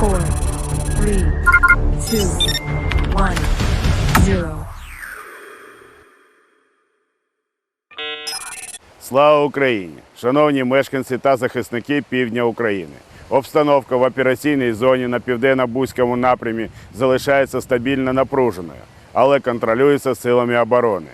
four. Слава Україні! Шановні мешканці та захисники півдня України. Обстановка в операційній зоні на південно-бузькому напрямі залишається стабільно напруженою, але контролюється силами оборони.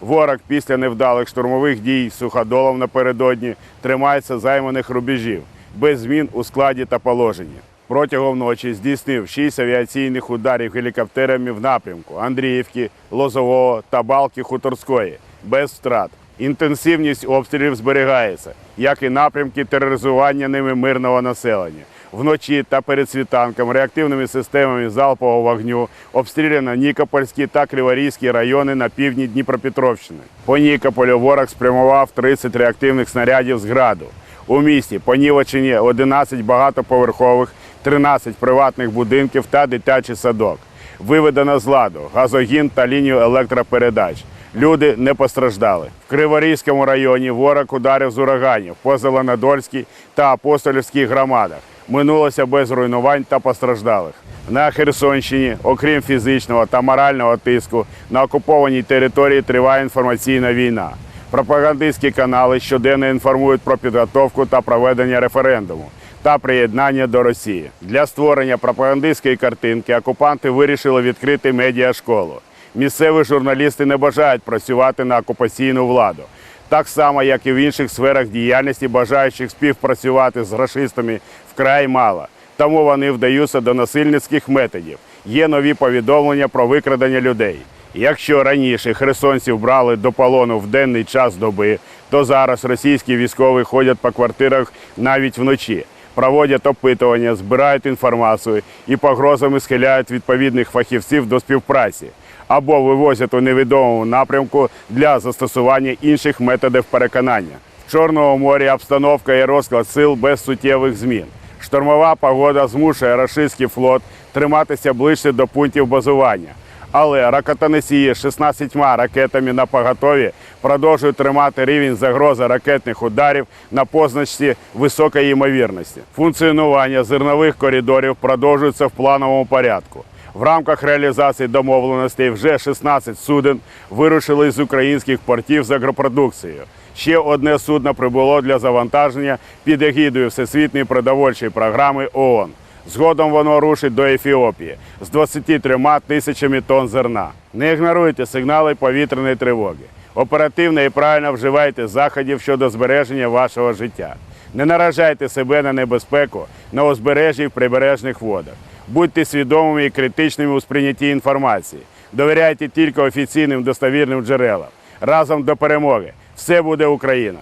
Ворог після невдалих штурмових дій суходолом напередодні тримається займаних рубежів без змін у складі та положенні. Протягом ночі здійснив шість авіаційних ударів гелікоптерами в напрямку Андріївки, Лозового та Балки Хуторської без втрат. Інтенсивність обстрілів зберігається, як і напрямки тероризування ними мирного населення. Вночі та перед світанком реактивними системами залпового вогню обстріляно Нікопольські та Криворізькі райони на півдні Дніпропетровщини. По Нікополю ворог спрямував 30 реактивних снарядів з граду. У місті понівечені 11 багатоповерхових, 13 приватних будинків та дитячий садок. Виведено з ладу газогін та лінію електропередач. Люди не постраждали. В Криворізькому районі ворог ударив з ураганів по Зеленодольській та Апостолівській громадах. Минулося без руйнувань та постраждалих. На Херсонщині, окрім фізичного та морального тиску, на окупованій території триває інформаційна війна. Пропагандистські канали щоденно інформують про підготовку та проведення референдуму та приєднання до Росії. Для створення пропагандистської картинки окупанти вирішили відкрити медіашколу. Місцеві журналісти не бажають працювати на окупаційну владу. Так само, як і в інших сферах діяльності, бажаючих співпрацювати з рашистами вкрай мало. Тому вони вдаються до насильницьких методів. Є нові повідомлення про викрадення людей. Якщо раніше херсонців брали до полону в денний час доби, то зараз російські військові ходять по квартирах навіть вночі, проводять опитування, збирають інформацію і погрозами схиляють відповідних фахівців до співпраці або вивозять у невідомому напрямку для застосування інших методів переконання. В Чорному морі обстановка і розклад сил без суттєвих змін. Штормова погода змушує рашистський флот триматися ближче до пунктів базування. Але ракетоносії з 16 ракетами на поготові продовжують тримати рівень загрози ракетних ударів на позначці високої ймовірності. Функціонування зернових коридорів продовжується в плановому порядку. В рамках реалізації домовленостей вже 16 суден вирушили з українських портів з агропродукцією. Ще одне судно прибуло для завантаження під егідою Всесвітньої продовольчої програми ООН. Згодом воно рушить до Ефіопії з 23 тисячами тонн зерна. Не ігноруйте сигнали повітряної тривоги. Оперативно і правильно вживайте заходів щодо збереження вашого життя. Не наражайте себе на небезпеку на узбережжі в прибережних водах. Будьте свідомими і критичними у сприйнятті інформації. Довіряйте тільки офіційним достовірним джерелам. Разом до перемоги. Все буде Україна!